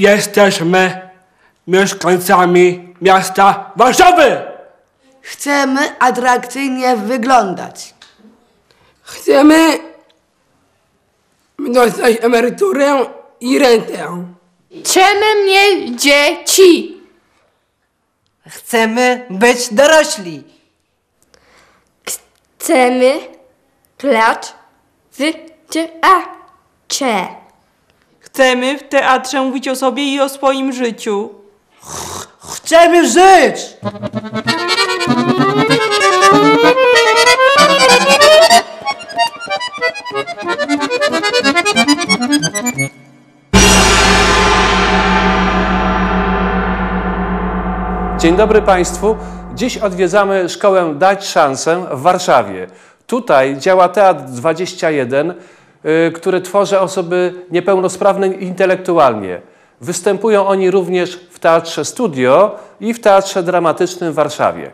Jesteśmy mieszkańcami miasta Warszawy. Chcemy atrakcyjnie wyglądać. Chcemy dostać emeryturę i rentę. Chcemy mieć dzieci. Chcemy być dorośli. Chcemy grać w teatrze. Chcemy w teatrze mówić o sobie i o swoim życiu. Chcemy żyć! Dzień dobry Państwu. Dziś odwiedzamy szkołę Dać Szansę w Warszawie. Tutaj działa Teatr 21, y, który tworzy osoby niepełnosprawne intelektualnie. Występują oni również w Teatrze Studio i w Teatrze Dramatycznym w Warszawie.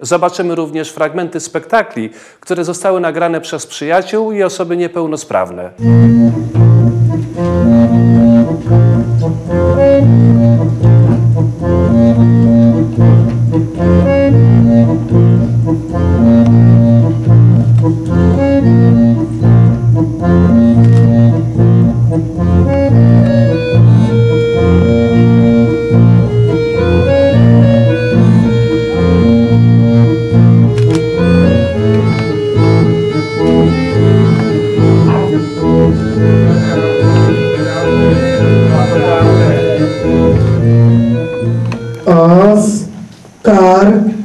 Zobaczymy również fragmenty spektakli, które zostały nagrane przez przyjaciół i osoby niepełnosprawne. as car